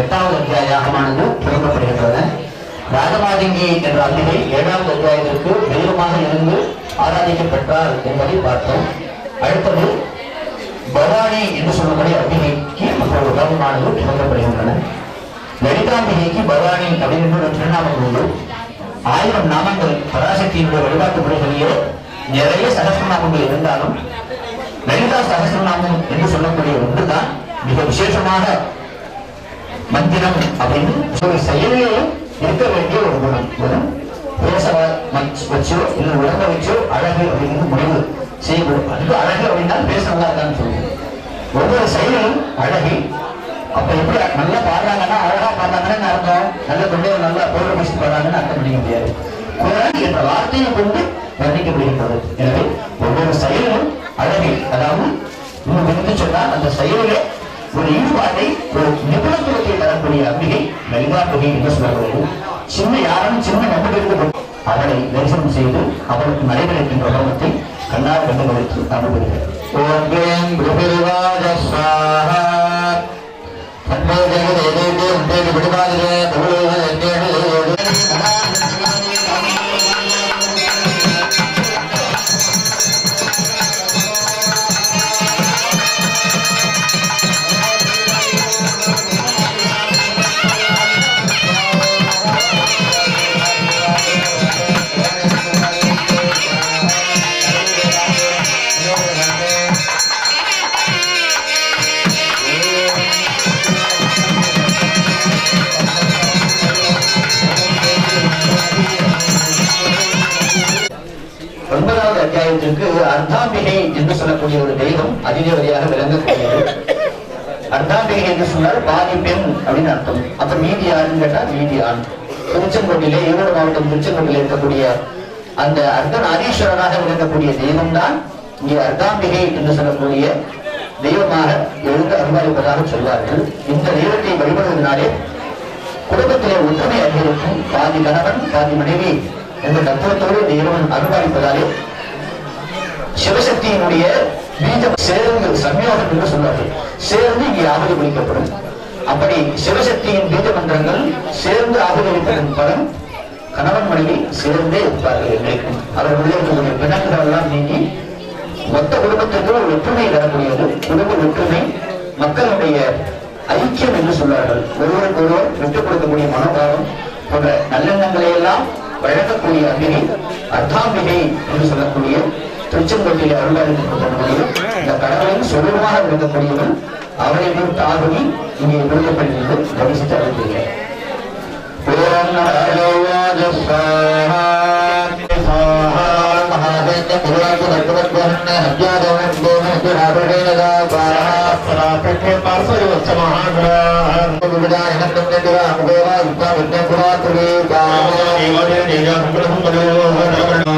எட்டாவது அத்தியாயமானது துவங்கப்படுகின்றன ராஜமாதங்கி என்ற அம்பிகை ஏழாவது அத்தியாயத்திற்கு தெய்வமாக இருந்து ஆராதிக்கப்பட்டார் என்பதை பார்த்தோம். அடுத்தது பவானி என்று சொல்லக்கூடிய அம்பிகைக்கு ஒரு உலகமானது துவங்கப்படுகின்றன லலிதாம்பிகைக்கு பவானி அப்படின்னு ஒரு திருநாமம் உண்டு. ஆயிரம் நாமங்கள் பராசக்தியினுடைய வழிபாட்டு முறைகளிலே நிறைய சகசிரநாமங்கள் இருந்தாலும் லலிதா சகசிரநாமம் என்று சொல்லக்கூடிய ஒன்றுதான் மிக விசேஷமாக மந்திரம் அப்படின்னு ஒரு செயலிலே இருக்க வேண்டிய ஒரு குணம். குணம். பேச வச்சோ இல்லை உலக வச்சோ அழகு அப்படின்னு முடிவு செய்யப்படும். அதுக்கு அழகு அப்படின்னா பேச நல்லா இருக்கான்னு சொல்லுவோம். ஒவ்வொரு செயலும் அழகு. அப்ப எப்படி நல்லா பாடுறாங்கன்னா அழகா பாடுறாங்கன்னு அர்த்தம்? நல்ல தொண்டையை நல்லா போடுற பேசி பாடுறாங்கன்னு அர்த்தம் பண்ணிக்க முடியாது. குரல் என்ற வார்த்தையை கொண்டு வர்ணிக்கப்படுகின்றது. எனவே ஒவ்வொரு செயலும் அழகு. அதாவது இன்னும் சொன்னா அந்த செயலிலே ஒரு ஈடுபாட்டை ஒரு நிபுணத்துவத்தை தரக்கூடிய அம்பிகை என்று சொல்லப்படுகிறது. சின்ன யாரும் சின்ன நம்பிக்கை அவளை தரிசனம் செய்து அவளுக்கு நடைபெறுகின்ற உலகத்தை கண்ணால் கண்டுகளித்து அனுபவிக்கிறது ஓம் க்ளீம் விடுவாதிரே தமிழக ஒன்பதாவது அர்த்தாம்பிகை என்று சொல்லக்கூடிய ஒரு தெய்வம் அதிதேவதியாக விளங்கக்கூடியது. அர்த்தாம்பிகை என்று சொன்னால் பாதி பெண் அப்படின்னு அர்த்தம். அப்ப மீதி யாருன்னு கேட்டா மீதி ஆண். திருச்செங்கோட்டிலே ஈரோடு மாவட்டம் திருச்செங்கோட்டில் இருக்கக்கூடிய அந்த அர்த்தநாரீஸ்வரனாக விளங்கக்கூடிய தெய்வம் தான் இங்கே அர்த்தாம்பிகை என்று சொல்லக்கூடிய தெய்வமாக எழுந்து அருள்பாலிப்பதாக சொல்வார்கள். இந்த தெய்வத்தை வழிபடுவதனாலே குடும்பத்திலே ஒற்றுமை அதிகரிக்கும். பாதி கணவன் பாதி மனைவி என்ற தத்துவத்தோடு தெய்வம் இறைவன் சிவசக்தியினுடைய பீஜம் சேர்ந்து சம்யோகம் என்று சொல்வார்கள். சேர்ந்து இங்கே ஆகுதி குளிக்கப்படும் அப்படி சிவசக்தியின் பீஜ மந்திரங்கள் சேர்ந்து ஆகுதி அளிப்பதன் பலன் கணவன் மனைவி சேர்ந்தே இருப்பார்கள் என்றைக்கும் அவர்களுடைய இருக்கக்கூடிய பிணக்குகள் எல்லாம் நீங்கி மொத்த குடும்பத்திற்கு ஒரு ஒற்றுமை தரக்கூடியது. குடும்ப ஒற்றுமை மக்களுடைய ஐக்கியம் என்று சொல்வார்கள். ஒருவருக்கு ஒருவர் விட்டுக் கொடுக்கக்கூடிய மனோபாவம் போன்ற நல்லெண்ணங்களை எல்லாம் வழங்கக்கூடிய அம்பிகை அர்த்தாம்பிகை என்று சொல்லக்கூடிய திருச்செங்கோட்டில் அருளாளிக்கப்படக்கூடிய இந்த கடவுளின் சொருபமாக விளங்கக்கூடியவன் அவரை பொறுத்த ஆகுதி இங்கே விடுக்கப்படுகிறது கவனித்து அறிவிக்கிறேன் ஓம் நம ஸ்வாஹா ஸ்வாஹா மகாதேவ குருவாக்கு நர்த்தவத்வரண்ண ஹத்யாதவன் தேவ ஹத்யாபரணேன தாபாஹ சராபெட்டே பார்சரி வச்ச மகாகிராஹ குருவிடா எனக்கம் நெடுவ அமுதேவா யுக்தா வித்யா குராத்ரி காம ஏவதே நேஜா சம்பிரசம் பதேவோ ஜதிகா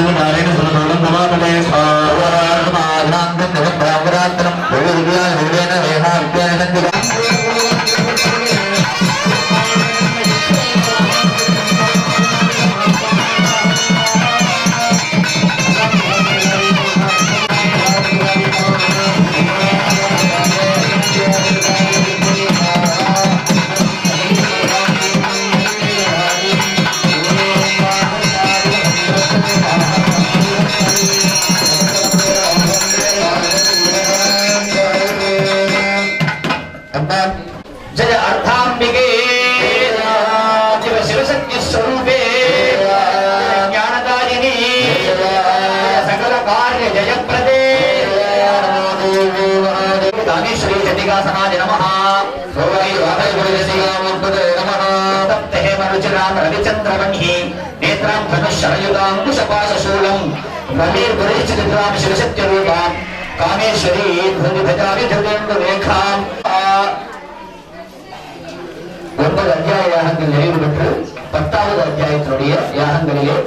ரவிச்சந்திரமணிः நேத்ராம் தனுஷரயுதாங்கு சபாசசூலம் மலீர் புரேச்சித்ராம் சிவசத்யரூபாம் காமேஸ்வரி துவதி பஜாவி திருவேந்து ரேகாம். ஒன்பது அத்தியாய யாகங்கள் நிறைவு பெற்று பத்தாவது அத்தியாயத்தினுடைய யாகங்களிலே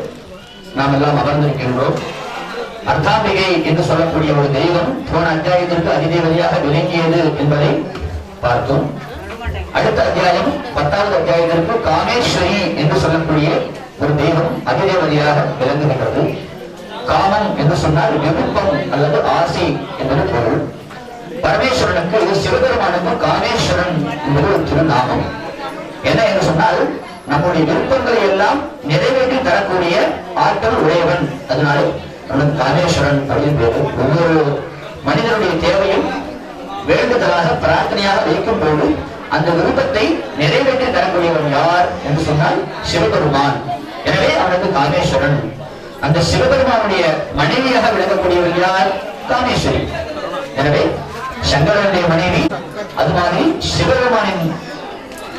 நாம் எல்லாம் அமர்ந்திருக்கின்றோம். அர்த்தாம்பிகை என்று சொல்லக்கூடிய ஒரு தெய்வம் போன அத்தியாயத்திற்கு அதிதேவதியாக விளங்கியது என்பதை பார்த்தோம். அடுத்த அத்தியாயம் பத்தாவது அத்தியாயத்திற்கு காமேஸ்வரி என்று சொல்லக்கூடிய ஒரு தெய்வம் அதிதேவதியாக விளங்குகின்றது. காமன் என்று சொன்னால் விருப்பம் அல்லது ஆசை என்பது பொருள். பரமேஸ்வரனுக்கு சிவபெருமானுக்கு காமேஸ்வரன் என்பது ஒரு திருநாமம். என்ன என்று சொன்னால் நம்முடைய விருப்பங்களை எல்லாம் நிறைவேற்றி தரக்கூடிய ஆற்றல் உடையவன். அதனால அவனுக்கு காமேஸ்வரன் அப்படின்னு பேரு. ஒவ்வொரு மனிதனுடைய தேவையும் வேண்டுதலாக பிரார்த்தனையாக வைக்கும் போது அந்த விருப்பத்தை நிறைவேற்றி தரக்கூடியவன் யார் என்று சொன்னால் சிவபெருமான். எனவே அவனுக்கு காமேஸ்வரன். அந்த சிவபெருமானுடைய மனைவியாக விளங்கக்கூடியவன் யார்? காமேஸ்வரி. எனவே சங்கரனுடைய மனைவி அது மாதிரி சிவபெருமானின்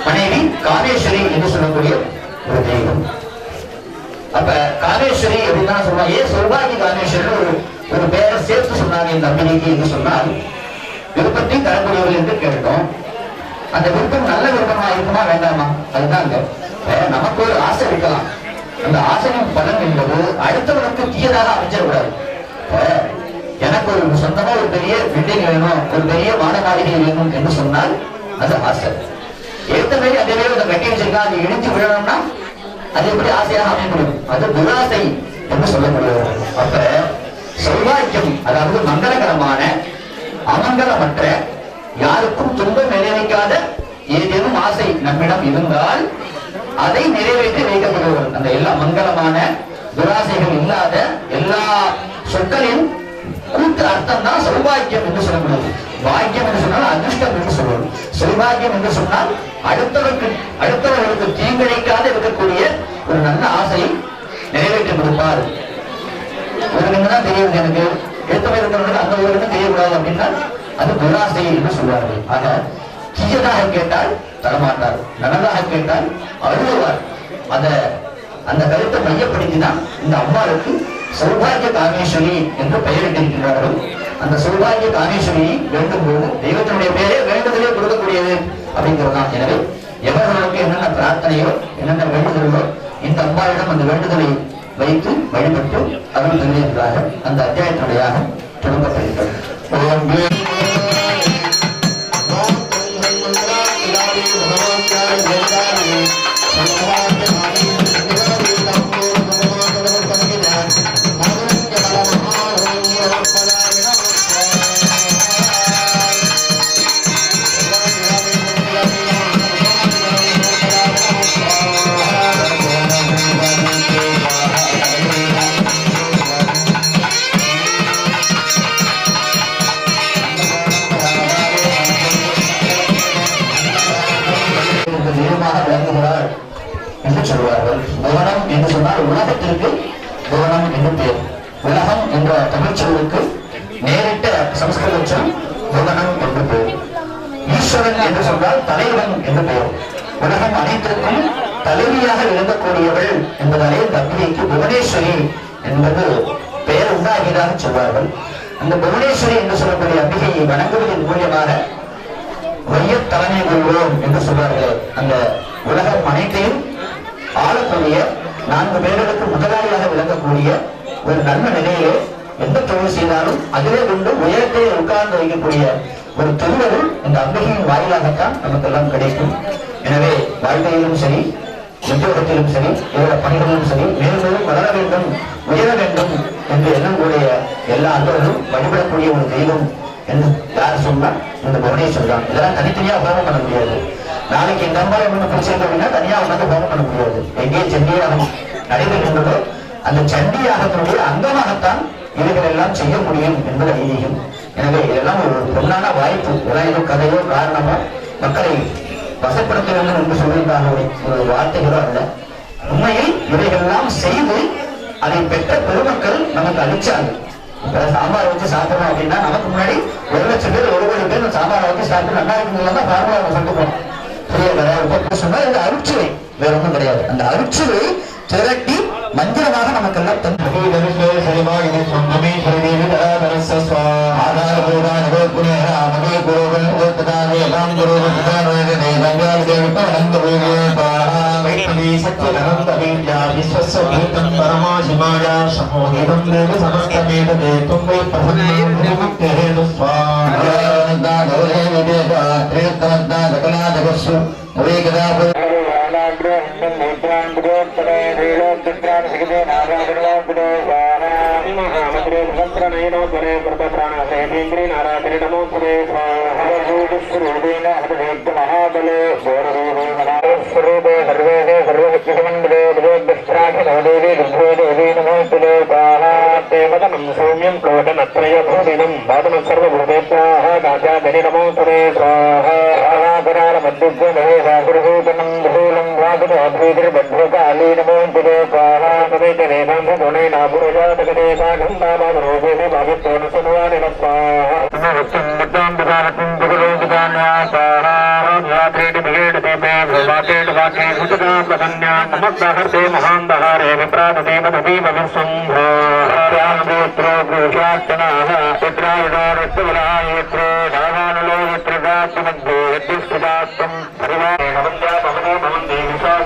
மனைவி காமேஸ்வரி என்று சொல்லக்கூடிய ஒரு தெய்வம். அப்ப காமேஸ்வரி அப்படின்னு சொல்லுவாங்க. ஏன் சௌபாகிய காமேஸ்வரன் ஒரு ஒரு பேரை சேர்த்து சொன்னாங்க இந்த அம்பிகைக்கு என்று சொன்னால் விருப்பத்தை தரக்கூடியவர்கள் என்று கேட்டோம். அந்த விருப்பம் நல்ல விருப்பமா இருக்குமா வேண்டாமா? அதுதான் நமக்கு ஒரு ஆசை இருக்கலாம். அந்த ஆசையின் பலன் என்பது அடுத்தவனுக்கு தீயதாக அமைஞ்சிடக்கூடாது. எனக்கு ஒரு சொந்தமா ஒரு பெரிய பில்டிங் வேணும் ஒரு பெரிய மாநகாரிகை வேணும் என்று சொன்னால் அது ஆசை. ஏத்த மாதிரி அதே மாதிரி அதை கட்டி வச்சிருக்கா அது இடிஞ்சு விழணும்னா அது எப்படி ஆசையாக அமைய முடியும் அது துராசை என்று சொல்ல முடியும் அப்ப சௌபாக்கியம் அதாவது மங்களகரமான அமங்கலமற்ற யாருக்கும் துன்பம் விளைவிக்காத ஏதேனும் ஆசை நம்மிடம் இருந்தால் அதை நிறைவேற்றி வைக்கப்படுவோம் அந்த எல்லா மங்களமான துராசைகள் இல்லாத எல்லா சொற்களின் கூட்டு அர்த்தம் தான் சௌபாகியம் என்று சொல்லப்படுது பாக்கியம் என்று சொன்னால் அதிர்ஷ்டம் என்று சொல்வது சௌபாகியம் என்று சொன்னால் அடுத்தவருக்கு அடுத்தவர்களுக்கு தீங்கிழைக்காத இருக்கக்கூடிய ஒரு நல்ல ஆசையை நிறைவேற்றி கொடுப்பார் ஒரு தான் தெரியுது எனக்கு? எடுத்தவை இருக்கிறவங்களுக்கு அந்த ஊருக்கு தெரியக்கூடாது அப்படின்னா அது துராசை என்று சொல்வார்கள்? ஆக தீயதாக கேட்டால் தரமாட்டார். நல்லதாக கேட்டால் அழுவார் அத அந்த கருத்தை மையப்படுத்தி தான் இந்த அம்மாளுக்கு சௌபாகிய காமேஸ்வரி என்று பெயரிட்டிருக்கிறார்கள். அந்த சௌபாகிய காமேஸ்வரி வேண்டும் போது தெய்வத்தினுடைய பெயரே வேண்டுதலே கொடுக்கக்கூடியது அப்படிங்கிறது தான் எனவே எவர்களுக்கு என்னென்ன பிரார்த்தனையோ என்னென்ன வேண்டுதலோ இந்த அம்மாவிடம் அந்த வேண்டுதலை வைத்து வழிபட்டு அருள் தந்திருக்கிறார்கள் அந்த அத்தியாயத்தினுடையாக தொடங்கப்படுகிறது ஓம் சொன்னால் புவனம் என்று பெயர். உலகம் என்ற தமிழ் சொல்லுக்கு நேரிட்ட சமஸ்கிருத சொல் புவனம் என்று பெயர். ஈஸ்வரன் என்று சொன்னால் தலைவன் என்று பெயர். உலகம் அனைத்திற்கும் தலைவியாக விளங்கக்கூடியவள் என்பதாலே இந்த புவனேஸ்வரி என்பது பெயர் உண்டாகியதாக சொல்வார்கள். அந்த புவனேஸ்வரி என்று சொல்லக்கூடிய அம்பிகையை வணங்குவதன் மூலியமாக மைய தலைமை கொள்வோம் என்று சொல்வார்கள். அந்த உலகம் அனைத்தையும் ஆளக்கூடிய நான்கு பேர்களுக்கு முதலாளியாக விளங்கக்கூடிய ஒரு நல்ல நிலையிலே எந்த தொழில் செய்தாலும் அதிலே கொண்டு உயரத்தை உட்கார்ந்து வைக்கக்கூடிய ஒரு திருவருள் இந்த அம்பிகையின் வாயிலாகத்தான் நமக்கெல்லாம் கிடைக்கும். எனவே வாழ்க்கையிலும் சரி உத்தியோகத்திலும் சரி இதர பணிகளிலும் சரி மேலும் வளர வேண்டும் உயர வேண்டும் என்று எண்ணக்கூடிய எல்லா அன்பர்களும் வழிபடக்கூடிய ஒரு தெய்வம் என்று யார் சொன்னா இந்த புவனேஸ்வர் தான் இதெல்லாம் தனித்தனியா ஹோமம் பண்ண முடியாது. நாளைக்கு இந்த அம்மா என்ன பிடிச்சிருக்க அப்படின்னா தனியா உட்காந்து ஹோமம் பண்ண முடியாது. எங்கே சண்டியாகம் நடைபெறுகின்றதோ அந்த சண்டியாகத்தினுடைய அங்கமாகத்தான் இவைகள் எல்லாம் செய்ய முடியும் என்பது ஐதீகம் எனவே இதெல்லாம் ஒரு பொன்னான வாய்ப்பு இதெல்லாம் ஏதோ கதையோ காரணமோ மக்களை வசப்படுத்த வேண்டும் என்று சொல்வதற்காக ஒரு வார்த்தைகளோ அல்ல. உண்மையில் இவைகள்லாம் செய்து அதை பெற்ற பெருமக்கள் நமக்கு அளிச்சாங்க. சாம்பார் வச்சு சாப்பிடணும் அப்படின்னா நமக்கு முன்னாடி ஒரு லட்சம் பேர் ஒரு கோடி பேர் இந்த சாம்பாரை வச்சு சாப்பிட்டு நல்லா இருக்குங்களா தான் ஃபார்முலா சொல்லிட்டு போனோம். சொன்னா இந்த அருட்சுவை வேற ஒண்ணும் கிடையாது. அந்த அருட்சுவை திரட்டி மந்திரமாக நமக்கெல்லாம் தந்து దేవి సత్యగనందవీ విశ్వస్య భూతం పరమాశిమాయ సమోహితం దేవ సమస్తమేత దేతుం వై ప్రసన్నేతు స్వాహ శ్రీనోద్వరే కృతప్రాణ సేంద్రీ నారాయణ నమోస్తురే స్వాహూపుష్ణ హృదయక్త మహాబలే ఘోరూరే మహాస్వరూపే సర్వేదే సర్వశక్తిమండలే భగవద్భిష్టాఖిలోదేవి దుర్గోదేవి నమోస్తులే స్వాహాతే మదనం సౌమ్యం క్లోటనత్రయ భూమినం వాదనం సర్వభూతేభ్యాః కాచాదని భూ నాగుడు అభూతుడు భద్రత అలీనమోంతుడు స్వాహామదైతే నేనాంధ తుణై నాపురజాతకదే సాఘం నామాను రూపేది భావిత్వను సునువాని మహాంధహారే విప్రాతీమీమవిసింహోత్రాయుడో రక్తవరాయత్రో ధావానులో విత్రగాత్మద్వేత్తిస్తుదాత్తం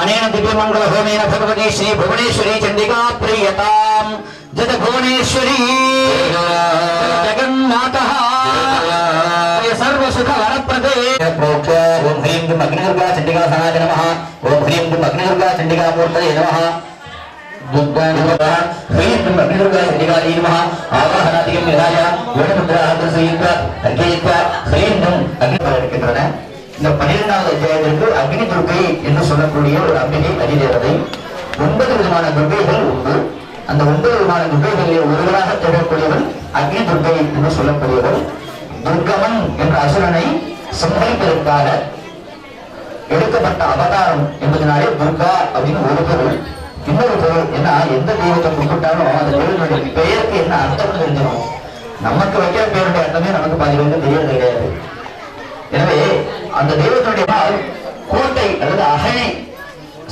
अनेंगल होमेन भगवती श्री भुवनेश्वरी चंडिका प्रियता भगवती जत भुवनेश्वरी जगन्मातः सर्व सुख वरप्रदे प्रोक्त ओम ह्रीं दुम अग्निदुर्गा चंडिका सनाय नमः ओम ह्रीं दुम अग्निदुर्गा चंडिका मूर्तये नमः दुर्गा नमः ह्रीं दुम अग्निदुर्गा चंडिका नमः आवाहनादिकं विधाय वेणमुद्राः श्रीयुक्ता अर्घयित्वा ह्रीं दुम अग्नि இருக்கின்றன இந்த பன்னிரெண்டாவது அத்தியாயத்திற்கு அக்னி துர்க்கை என்று சொல்லக்கூடிய ஒரு அம்பிகை அதிதேவதை ஒன்பது விதமான துர்க்கைகள் உண்டு அந்த ஒன்பது விதமான துர்கைகளிலே ஒருவராக திகழக்கூடியவள் அக்னி துர்கை என்று சொல்லக்கூடியவர் துர்கமன் என்ற அசுரனை சம்பளிப்பதற்காக எடுக்கப்பட்ட அவதாரம் என்பதனாலே துர்கா அப்படின்னு ஒரு பொருள். இன்னொரு பொருள் என்ன எந்த தெய்வத்தை குறிப்பிட்டாலும் அந்த தெய்வத்தினுடைய பெயருக்கு என்ன அர்த்தம் தெரிஞ்சிடும். நமக்கு வைக்கிற பேருடைய அர்த்தமே நமக்கு பாதி பேருக்கு தெரியறது கிடையாது. எனவே அந்த தெய்வத்தினுடைய கோட்டை அல்லது அகை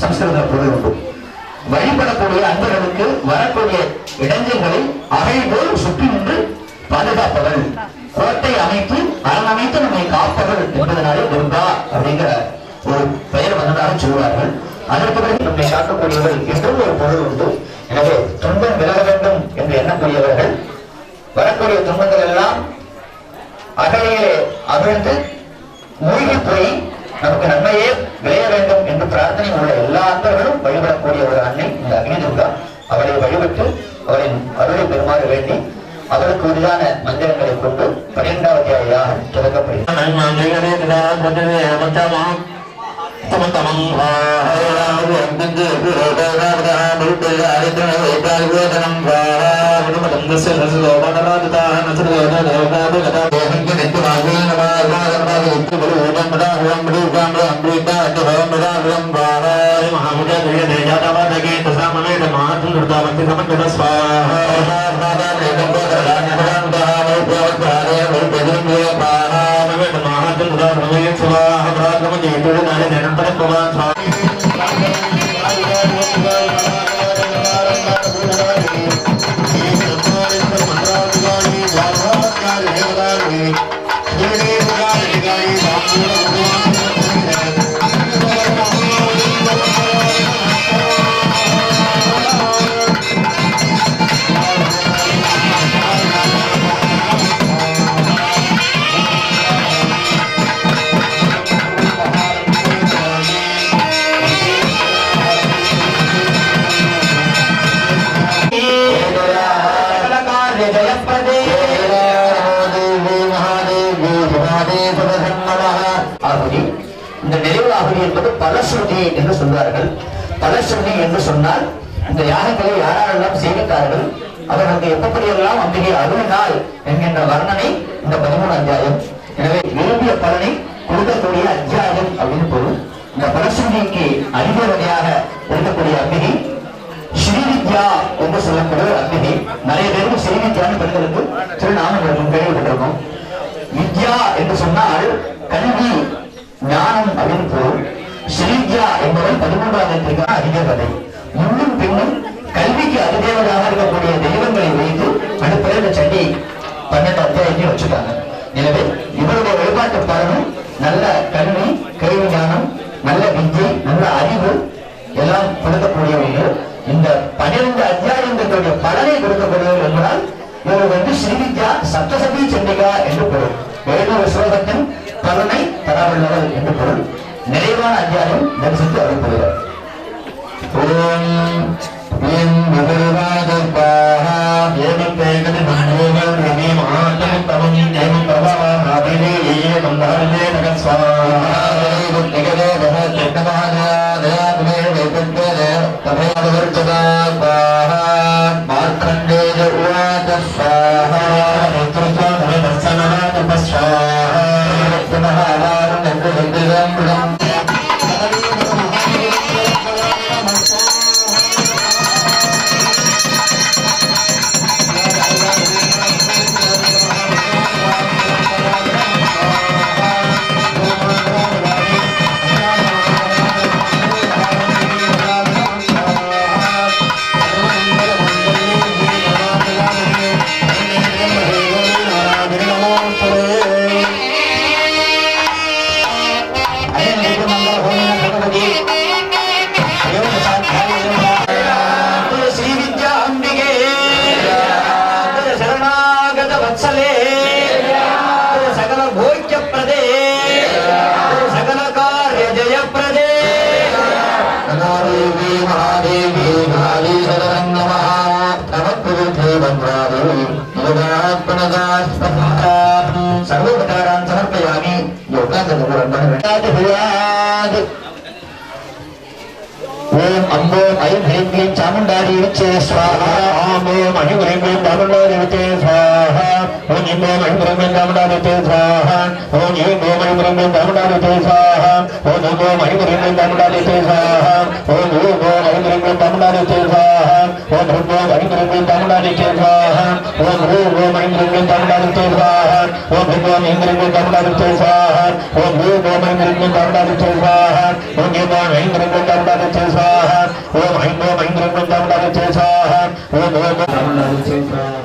சம்ஸ்கிருத பொருள் உண்டு. வழிபடக்கூடிய அன்பர்களுக்கு வரக்கூடிய இடைஞ்சல்களை அகைபோல் சுற்றி நின்று பாதுகாப்பவள் கோட்டை அமைத்து அரணமைத்து நம்மை காப்பவள் என்பதனாலே துர்கா அப்படிங்கிற ஒரு பெயர் வந்ததாக சொல்வார்கள் அதற்கு பிறகு நம்மை காக்கக்கூடியவள் என்றும் ஒரு பொருள் உண்டு. எனவே துன்பம் விலக வேண்டும் என்று எண்ணக்கூடியவர்கள் வரக்கூடிய துன்பங்கள் எல்லாம் அகலையிலே அகழ்ந்து மூழ்கி போய் நமக்கு நன்மையே விளைய வேண்டும் என்று பிரார்த்தனை உள்ள எல்லா அன்பர்களும் வழிபடக்கூடிய ஒரு அவளை வழிபட்டு அவரின் அருளை பெறுமாறு வேண்டி அவளுக்கு உரிதான மந்திரங்களை கொண்டு பன்னிரெண்டாவது महाभुजा जय जय जाता वादा के तथा मने तमातु नृतावति समन्वित स्वाहा महात्मा स्वाहा भ्रातम जेतु नारे निरंतर भगवान என்பது பலஸ்ருதி என்று சொல்வார்கள். பலஸ்ருதி என்று சொன்னால் இந்த யாகங்களை யாரெல்லாம் சேவித்தார்கள் அவர்களுக்கு எப்படியெல்லாம் அம்பிகை அருளினாள் என்கின்ற வர்ணனை இந்த பதிமூணு அத்தியாயம். எனவே விரும்பிய பலனை கொடுக்கக்கூடிய அத்தியாயம் அப்படின்னு பொருள். இந்த பலஸ்ருதிக்கு அதிபதியாக இருக்கக்கூடிய அம்பிகை ஸ்ரீவித்யா என்று சொல்லக்கூடிய ஒரு அம்பிகை. நிறைய பேருக்கு ஸ்ரீவித்யான்னு பெண்களுக்கு திருநாமம் இருக்கும் கேள்விப்பட்டிருக்கோம் வித்யா என்று சொன்னால் கல்வி ஞானம் அப்படின்னு பொருள். ஸ்ரீஜா என்பவர் பதிமூன்றாம் அதிக கதை முன்னும் பின்னும் கல்விக்கு அதிதேவதாக இருக்கக்கூடிய தெய்வங்களை வைத்து அடுப்பதில் இந்த சண்டி பன்னெண்டு அத்தியாயத்தையும் வச்சுட்டாங்க எனவே இவருடைய வழிபாட்டு பலனும் நல்ல கல்வி கேள்வி ஞானம் நல்ல வித்யை நல்ல அறிவு எல்லாம் கொடுக்கக்கூடியவர்கள். இந்த பன்னிரண்டு அத்தியாயங்களுடைய பலனை கொடுக்கக்கூடியவர் என்பதால் இவர் வந்து ஸ்ரீவித்யா சப்தசபி சண்டிகா என்று பொருள். எழுநூறு ஸ்லோகத்தின் பலனை தரவுள்ளவர் என்று பொருள். நிறைவான அத்தியாயம் தரிசித்து அருள்படுகிறார் ஓம் என் மகரவாதப்பாக ஏவத்தை கதிமானோகள் ரவி மாதம் தவம் தேவம் பிரபவம் அபிநேயே மந்தாரே நகஸ்வாஹா நிகதே வர சித்தமானாதே யோகாசது ஓம் அம்போ ஐம் ஹ்ரீம் க்ளீம் சாமுண்டாரி விச்சே ஸ்வாஹா ஓம் ஓம் அணிகுரம் தாமண்டாரி வித்தே ஸ்வாஹா ஓம் இம் ஓம் அணிகுரம் தாமண்டாரி வித்தே ஸ்வாஹா ஓம் இம் ஓம் அணிகுரம் தாமண்டாரி வித்தே ஸ்வாஹா ஓம் இம் ஓம் அணிகுரம் தாமண்டாரி வித்தே ஸ்வாஹா ஓம் இம் ஓம் அணிகுரம் தாமண்டாரி வித்தே ओम ह्रूम ओम ऐं ह्रूम ओम तमुडानि केन्द्राः ओम ह्रूम ओम ऐं ह्रूम ओम तमुडानि केन्द्राः ओम ह्रूम ओम ऐं ह्रूम ओम तमुडानि केन्द्राः ओम ह्रूम ओम ऐं ह्रूम ओम तमुडानि केन्द्राः ओम ह्रूम ओम ऐं ह्रूम ओम तमुडानि केन्द्राः ओम ऐं ह्रूम ऐं ह्रूम ओम तमुडानि केन्द्राः ओम ह्रूम ओम तमुडानि केन्द्राः